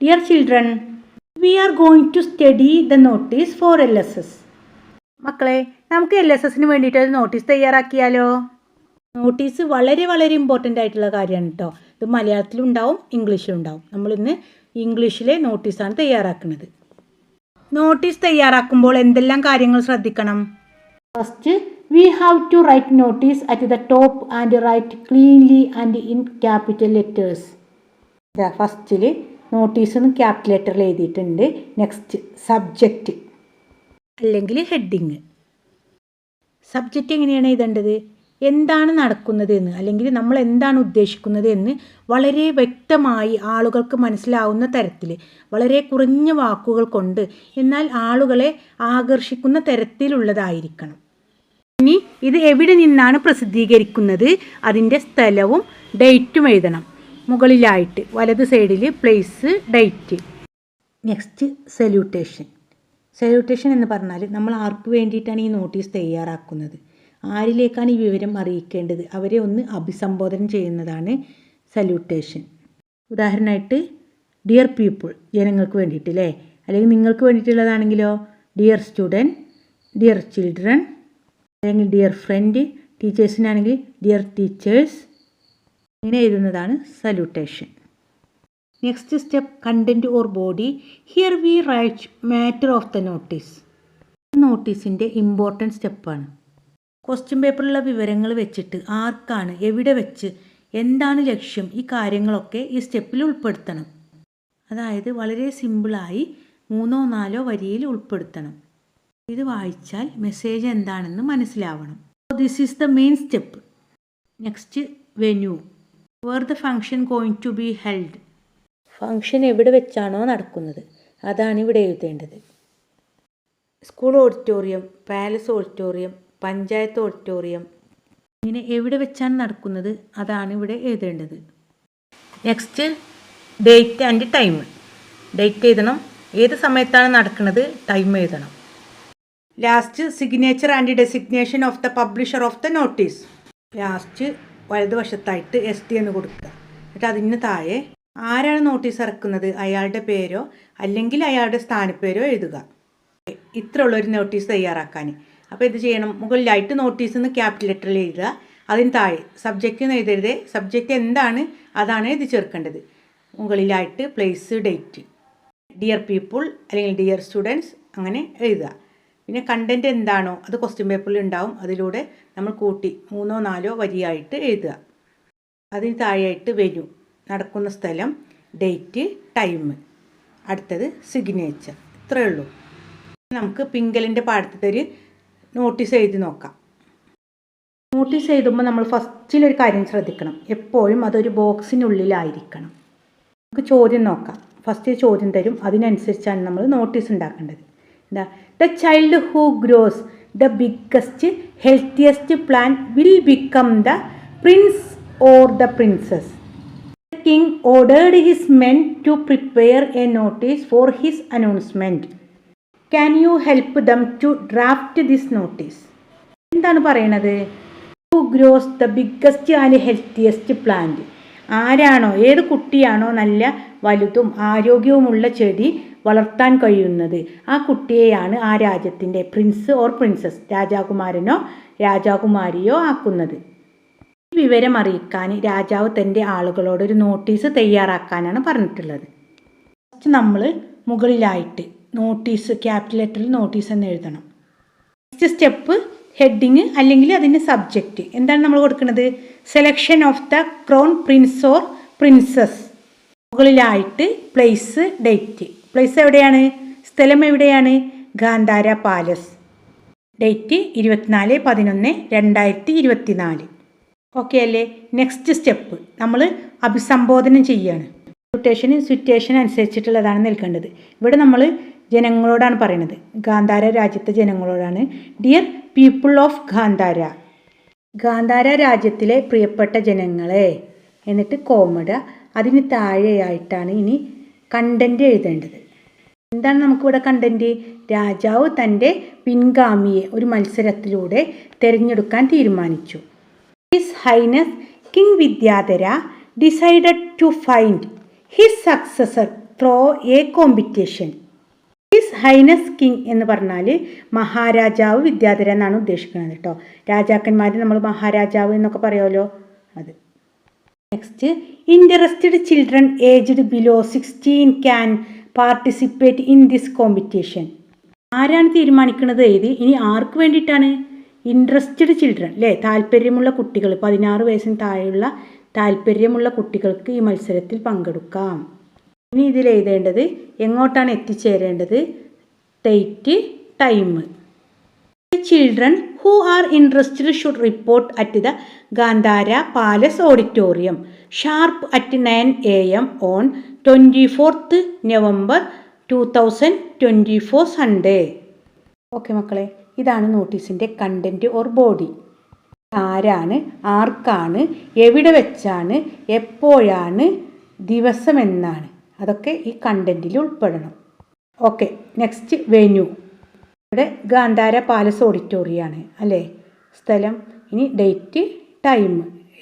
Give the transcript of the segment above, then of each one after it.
Dear children, we are going to study the notice for LSS. മക്കളെ നമുക്ക് L S എസിന് വേണ്ടിയിട്ട് ഒരു നോട്ടീസ് തയ്യാറാക്കിയാലോ? നോട്ടീസ് വളരെ വളരെ ഇമ്പോർട്ടന്റ് ആയിട്ടുള്ള കാര്യമാണ് കേട്ടോ ഇത് മലയാളത്തിലും ഉണ്ടാവും ഇംഗ്ലീഷിലും ഉണ്ടാവും. നമ്മളിന്ന് ഇംഗ്ലീഷിലെ നോട്ടീസാണ് തയ്യാറാക്കുന്നത്. നോട്ടീസ് തയ്യാറാക്കുമ്പോൾ എന്തെല്ലാം കാര്യങ്ങൾ ശ്രദ്ധിക്കണം? First we have to write notice at the top and write cleanly and in capital letters ഫസ്റ്റിൽ നോട്ടീസ് എന്ന് ലെറ്ററിൽ എഴുതിയിട്ടുണ്ട്. നെക്സ്റ്റ് സബ്ജക്റ്റ് അല്ലെങ്കിൽ ഹെഡിങ് സബ്ജക്റ്റ് എങ്ങനെയാണ് എഴുതേണ്ടത്? എന്താണ് നടക്കുന്നത് എന്ന് അല്ലെങ്കിൽ നമ്മൾ എന്താണ് ഉദ്ദേശിക്കുന്നത് എന്ന് വളരെ വ്യക്തമായി ആളുകൾക്ക് മനസ്സിലാവുന്ന തരത്തിൽ വളരെ കുറഞ്ഞ വാക്കുകൾ കൊണ്ട് എന്നാൽ ആളുകളെ ആകർഷിക്കുന്ന തരത്തിലുള്ളതായിരിക്കണം. ഇനി ഇത് എവിടെ നിന്നാണ് പ്രസിദ്ധീകരിക്കുന്നത്? അതിന്റെ സ്ഥലവും ഡേറ്റും എഴുതണം. മുകളിലായിട്ട് വലത് സൈഡിൽ place date next salutation salutation എന്ന് പറഞ്ഞാൽ നമ്മൾ ആർക്ക് വേണ്ടിയിട്ടാണ് ഈ നോട്ടീസ് തയ്യാറാക്കുന്നത്? ആരിലേക്കാണ് ഈ വിവരം അറിയിക്കേണ്ടത്? അവരെ ഒന്ന് അഭിസംബോധന ചെയ്യുന്നതാണ് സല്യൂട്ടേഷൻ ഉദാഹരണമായിട്ട് ഡിയർ പീപ്പിൾ ജനങ്ങൾക്ക് വേണ്ടിയിട്ട് അല്ലേ അല്ലെങ്കിൽ നിങ്ങൾക്ക് വേണ്ടിയിട്ടുള്ളതാണെങ്കിലോ? ഡിയർ സ്റ്റുഡന്റ് ഡിയർ ചിൽഡ്രൻ അല്ലെങ്കിൽ ഡിയർ ഫ്രണ്ട് ടീച്ചേഴ്സിനാണെങ്കിൽ ഡിയർ ടീച്ചേഴ്സ് ഇങ്ങനെ എഴുതുന്നതാണ് salutation next step content or body here we write matter of the notice നോട്ടീസിന്റെ important സ്റ്റെപ്പാണ് ക്വസ്റ്റ്യൻ പേപ്പറിലുള്ള വിവരങ്ങൾ വെച്ചിട്ട് ആർക്കാണ് എവിടെ വെച്ച് എന്താണ് ലക്ഷ്യം ഈ കാര്യങ്ങളൊക്കെ ഈ സ്റ്റെപ്പിൽ ഉൾപ്പെടുത്തണം. അതായത് വളരെ സിമ്പിളായി മൂന്നോ നാലോ വരിയിൽ ഉൾപ്പെടുത്തണം. ഇത് വായിച്ചാൽ മെസ്സേജ് എന്താണെന്ന് മനസ്സിലാവണം. This is the main step next venue where the function going to be held function എവിടെ വെച്ചാണോ നടക്കുന്നത്. അതാണ് ഇവിടെ എഴുതേണ്ടത്. School auditorium palace auditorium panchayat auditorium ഇങ്ങനെ എവിടെ വെച്ചാണ് നടക്കുന്നത്? അതാണ് ഇവിടെ എഴുതേണ്ടത്. Next date and time date എഴുതണം. ഏത് സമയത്താണ് നടക്കുന്നത്? ടൈം എഴുതണം. Last signature and designation of the publisher of the notice last വലതുവശത്തായിട്ട് S T എന്ന് കൊടുക്കുക. എന്നിട്ട് അതിന് താഴെ ആരാണ് നോട്ടീസ് ഇറക്കുന്നത്? അയാളുടെ പേരോ അല്ലെങ്കിൽ അയാളുടെ സ്ഥാനപ്പേരോ എഴുതുക. ഇത്ര ഉള്ളൊരു നോട്ടീസ് തയ്യാറാക്കാൻ. അപ്പോൾ ഇത് ചെയ്യണം? മുകളിലായിട്ട് നോട്ടീസ് എന്ന് ക്യാപിറ്റൽ ലെറ്ററിൽ എഴുതുക. അതിന് താഴെ സബ്ജക്റ്റ് എന്ന് എഴുതരുത്. സബ്ജക്റ്റ് എന്താണ്? അതാണ് ഇത് ചേർക്കേണ്ടത്. മുകളിലായിട്ട് പ്ലേസ് ഡേറ്റ് ഡിയർ പീപ്പിൾ അല്ലെങ്കിൽ ഡിയർ സ്റ്റുഡൻസ് അങ്ങനെ എഴുതുക. പിന്നെ കണ്ടന്റ് എന്താണോ അത് ക്വസ്റ്റ്യൻ പേപ്പറിൽ ഉണ്ടാവും. അതിലൂടെ നമ്മൾ കൂട്ടി മൂന്നോ നാലോ വരിയായിട്ട് എഴുതുക. അതിന് താഴെയായിട്ട് വരൂ. നടക്കുന്ന സ്ഥലം ഡേറ്റ് ടൈം അടുത്തത് സിഗ്നേച്ചർ ഇത്രയേ ഉള്ളൂ. നമുക്ക് പിങ്കലിന്റെ പാടത്തെ ഒരു നോട്ടീസ് എഴുതി നോക്കാം. നോട്ടീസ് എഴുതുമ്പോൾ നമ്മൾ ഫസ്റ്റിലൊരു കാര്യം ശ്രദ്ധിക്കണം. എപ്പോഴും അതൊരു ബോക്സിനുള്ളിലായിരിക്കണം നമുക്ക് ചോദ്യം നോക്കാം. ഫസ്റ്റ് ചോദ്യം തരും. അതിനനുസരിച്ചാണ് നമ്മൾ നോട്ടീസ് ഉണ്ടാക്കേണ്ടത്. എന്താ? The child who grows the biggest healthiest plan will become the prince or the princess king ordered his men to prepare a notice for his announcement can you help them to draft this notice എന്താണ് പറയണത്? Who grows the biggest and healthiest plant ആരാണോ? ഏത് കുട്ടിയാണോ നല്ല വലുതും ആരോഗ്യവുമുള്ള ചെടി വളർത്താൻ കഴിയുന്നത്. ആ കുട്ടിയെയാണ് ആ രാജ്യത്തിന്റെ പ്രിൻസ് ഓർ പ്രിൻസസ് രാജാകുമാരനോ രാജാകുമാരിയോ ആക്കുന്നത്. ഈ വിവരം അറിയിക്കാൻ രാജാവ് തന്റെ ആളുകളോട് ഒരു നോട്ടീസ് തയ്യാറാക്കാനാണ് പറഞ്ഞിട്ടുള്ളത്. ഫസ്റ്റ് നമ്മൾ മുകളിലായിട്ട് നോട്ടീസ് ക്യാപിറ്റൽ ലെറ്ററിൽ നോട്ടീസ് എന്ന് എഴുതണം. നെക്സ്റ്റ് സ്റ്റെപ്പ് ഹെഡിങ് അല്ലെങ്കിൽ അതിന്റെ സബ്ജക്റ്റ് എന്താണ് നമ്മൾ കൊടുക്കുന്നത്? Selection of the crown prince or princess മുകളിലായിട്ട് പ്ലേസ് ഡേറ്റ് പ്ലേസ് എവിടെയാണ്? സ്ഥലം എവിടെയാണ്? ഗാന്ധാര പാലസ് ഡേറ്റ് ഇരുപത്തിനാല് പതിനൊന്ന് രണ്ടായിരത്തി ഇരുപത്തി നാല് ഓക്കെ അല്ലേ? നെക്സ്റ്റ് സ്റ്റെപ്പ് നമ്മൾ അഭിസംബോധന ചെയ്യാണ്. സിറ്റുവേഷന് സിറ്റുവേഷൻ അനുസരിച്ചിട്ടുള്ളതാണ് നിൽക്കേണ്ടത്. ഇവിടെ നമ്മൾ ജനങ്ങളോടാണ് പറയുന്നത് ഗാന്ധാര രാജ്യത്തെ ജനങ്ങളോടാണ്. Dear people of Gandhara. Gandhara രാജ്യത്തിലെ പ്രിയപ്പെട്ട ജനങ്ങളെ. എന്നിട്ട് കോമഡ. അതിന് താഴെയായിട്ടാണ് ഇനി കണ്ടന്റ് എഴുതേണ്ടത്. എന്താണ് നമുക്കിവിടെ കണ്ടന്റ് രാജാവ് തന്റെ പിൻഗാമിയെ ഒരു മത്സരത്തിലൂടെ തിരഞ്ഞെടുക്കാൻ തീരുമാനിച്ചു. His highness king Vidyadhara decided to find his successor through a competition his highness king എന്ന് പറഞ്ഞാൽ മഹാരാജാവ് വിദ്യാധര എന്നാണ് ഉദ്ദേശിക്കുന്നത് കേട്ടോ. രാജാക്കന്മാർ നമ്മൾ മഹാരാജാവ് എന്നൊക്കെ പറയുമല്ലോ. അത്. Next interested children aged below sixteen can participate in this competition ആരാണ് തീരുമാനിക്കുന്നത്? ഏത് ഇനി ആർക്ക് വേണ്ടിയിട്ടാണ്? ഇൻട്രസ്റ്റഡ് ചിൽഡ്രൻ അല്ലേ താല്പര്യമുള്ള കുട്ടികൾ പതിനാറ് വയസ്സിന് താഴെയുള്ള താല്പര്യമുള്ള കുട്ടികൾക്ക് ഈ മത്സരത്തിൽ പങ്കെടുക്കാം. ഇനി ഇതിൽ എഴുതേണ്ടത് എങ്ങോട്ടാണ് എത്തിച്ചേരേണ്ടത്? Date time children who are interested should report at the Gandhara palace auditorium sharp at nine A M on twenty fourth November two thousand twenty four Sunday okay മക്കളെ ഇതാണ് നോട്ടീസിന്റെ കണ്ടന്റ് ഓർ ബോഡി ആരാണ് ആർക്കാണ് എവിടെ വെച്ചാണ് എപ്പോഴാണ് ദിവസം എന്നാണ് അതൊക്കെ ഈ കണ്ടന്റിൽ ഉൾപ്പെടണം. ഓക്കെ നെക്സ്റ്റ് വെന്യൂ ഇവിടെ ഗാന്ധാര പാലസ് ഓഡിറ്റോറിയമാണ് അല്ലേ? സ്ഥലം ഇനി ഡേറ്റ് ടൈം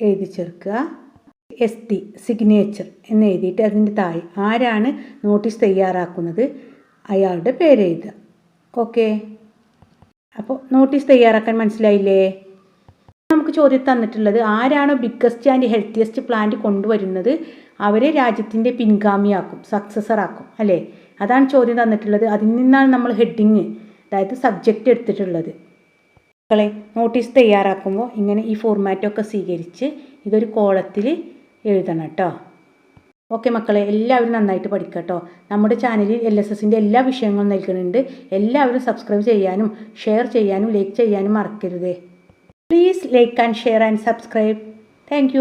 എഴുതി ചേർക്കുക. എസ് ടി സിഗ്നേച്ചർ എന്ന് എഴുതിയിട്ട് അതിന്റെ താഴെ ആരാണ് നോട്ടീസ് തയ്യാറാക്കുന്നത് അയാളുടെ പേര് എഴുതുക. ഓക്കെ അപ്പോൾ നോട്ടീസ് തയ്യാറാക്കാൻ മനസ്സിലായില്ലേ? നമുക്ക് ചോദ്യം തന്നിട്ടുള്ളത് ആരാണോ ബിഗ്ഗസ്റ്റ് ആൻഡ് ഹെൽത്തിയസ്റ്റ് പ്ലാന്റ് കൊണ്ടുവരുന്നത് അവരെ രാജ്യത്തിന്റെ പിൻഗാമിയാക്കും സക്സസറാക്കും അല്ലേ? അതാണ് ചോദ്യം തന്നിട്ടുള്ളത്. അതിൽ നിന്നാണ് നമ്മൾ ഹെഡിങ് അതായത് സബ്ജക്റ്റ് എടുത്തിട്ടുള്ളത്. മക്കളെ നോട്ടീസ് തയ്യാറാക്കുമ്പോൾ ഇങ്ങനെ ഈ ഫോർമാറ്റൊക്കെ സ്വീകരിച്ച് ഇതൊരു കോളത്തിൽ എഴുതണം കേട്ടോ. ഓക്കെ മക്കളെ എല്ലാവരും നന്നായിട്ട് പഠിക്കുക കേട്ടോ. നമ്മുടെ ചാനലിൽ എൽ എസ് എസിന്റെ എല്ലാ വിഷയങ്ങളും നൽകുന്നുണ്ട്. എല്ലാവരും സബ്സ്ക്രൈബ് ചെയ്യാനും ഷെയർ ചെയ്യാനും ലൈക്ക് ചെയ്യാനും മറക്കരുതേ. Please like and share and subscribe thank